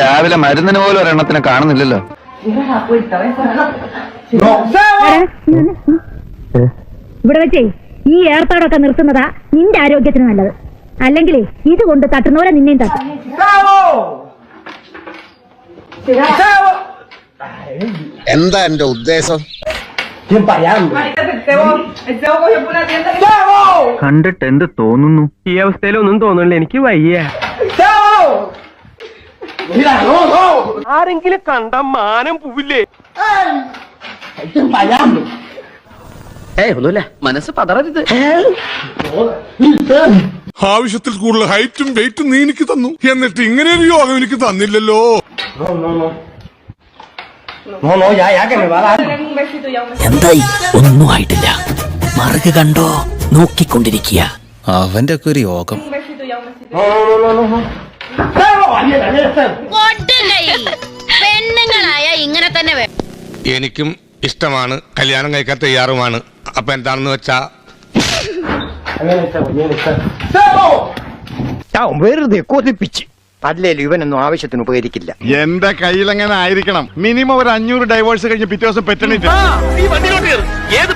രാവിലെ മരുന്നിന് പോലും ഒരെണ്ണത്തിനെ കാണുന്നില്ലല്ലോ. ഇവിടെ വെച്ചേ ഈ ഏർപ്പാടൊക്കെ നിർത്തുന്നതാ നിന്റെ ആരോഗ്യത്തിന് നല്ലത്. അല്ലെങ്കിൽ ഇത് കൊണ്ട് തട്ടുന്നവരെ നിന്നെയും തട്ടും. എന്താ എന്റെ ഉദ്ദേശം? കണ്ടിട്ട് എന്ത് തോന്നുന്നു? ഈ അവസ്ഥയിലൊന്നും തോന്നുന്നില്ല എനിക്ക് വയ്യ. ആരെങ്കിലും കണ്ട മാനം പോവില്ലേ? മനസ്സ് പതറരുത്. ആവശ്യത്തിൽ കൂടുതൽ ഹൈറ്റും വെയിറ്റും നീ എനിക്ക് തന്നു. എന്നിട്ട് ഇങ്ങനെ ഒരു യോഗം എനിക്ക് തന്നില്ലല്ലോ. എന്തായി? ഒന്നും ആയിട്ടില്ല. മറുക കണ്ടോ? നോക്കിക്കൊണ്ടിരിക്കുക. അവന്റെ ഒക്കെ ഒരു യോഗം പെണ്ണുങ്ങളായ ഇങ്ങനെ തന്നെ വേണം എനിക്കും ഇഷ്ടമാണ്. കല്യാണം കഴിക്കാൻ തയ്യാറുമാണ്. അപ്പൊ എന്താണെന്ന് വെച്ചാ വെറുതെ കൊതിപ്പിച്ച്. അല്ലേലും ഇവനൊന്നും ആവശ്യത്തിന് ഉപകരിക്കില്ല. എന്റെ കയ്യിൽ എങ്ങനെ ആയിരിക്കണം? മിനിമം ഒരു അഞ്ഞൂറ് ഡൈവേഴ്സ് കഴിഞ്ഞ് പിറ്റേ ദിവസം പെറ്റണിട്ട് ഏത്